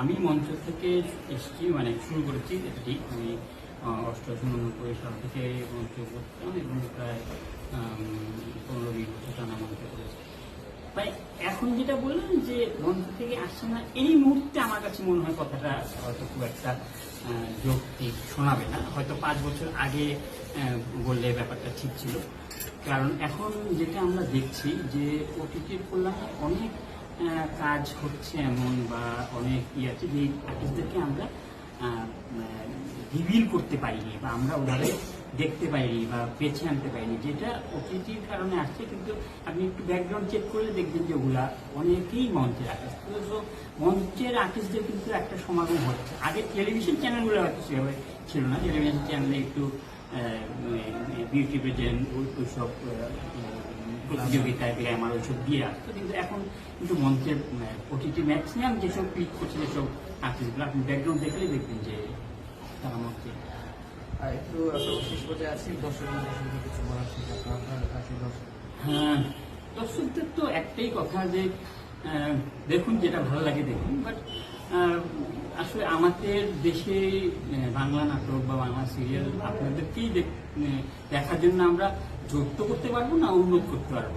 আমি মঞ্চ থেকে এসেছি মানে শুরু করেছি এটা। ঠিক আমি অষ্টআশি উননব্বই সাল থেকে মঞ্চ করতাম এবং প্রায় পনেরো বিশ বছর টানা মঞ্চ করেছি। তাই এখন যেটা বললেন যে মঞ্চ থেকে আসছে না, এই মুহূর্তে আমার কাছে মনে হয় কথাটা হয়তো খুব একটা যৌক্তিক শোনাবে না। হয়তো পাঁচ বছর আগে বললে ব্যাপারটা ঠিক ছিল। কারণ এখন যেটা আমরা দেখছি যে ওটিটির কল্যাণে অনেক কাজ হচ্ছে এমন বা অনেক ই আছে, যে আর্টিস্টদেরকে আমরা রিভিল করতে পারিনি বা আমরা ওভাবে দেখতে পাইনি বা পেছে আনতে পারিনি। যেটা অতিথির কারণে আসছে, কিন্তু আপনি একটু ব্যাকগ্রাউন্ড চেক করলে দেখবেন যে ওগুলা অনেকেই মঞ্চের আর্টিস্ট তো মঞ্চের আর্টিস্টদের কিন্তু একটা সমাগম হচ্ছে। আগে টেলিভিশন চ্যানেলগুলো হয়তো সেভাবে ছিল না। টেলিভিশন চ্যানেলে একটু বিউটি পেজেন্ট ওইসব প্রতিযোগিতায় গ্ল্যামার ওইসব দিয়ে আসতো। কিন্তু এখন কিন্তু মঞ্চের ওটিটি ম্যাক্সিমাম যেসব ক্লিক করছে যেসব আর্টিস্টগুলো আপনি ব্যাকগ্রাউন্ড দেখলেই দেখবেন যে তারা মঞ্চে। আর একটু শেষ পর্যায়ে আছি দর্শক কিছু বলার হ্যাঁ, দর্শকদের তো একটাই কথা যে দেখুন যেটা ভালো লাগে দেখুন বাট আসলে আমাদের দেশে বাংলা নাটক বা বাংলা সিরিয়াল আপনাদেরকেই দেখ- দেখার জন্য আমরা যুক্ত করতে পারব না উন্নত করতে পারব?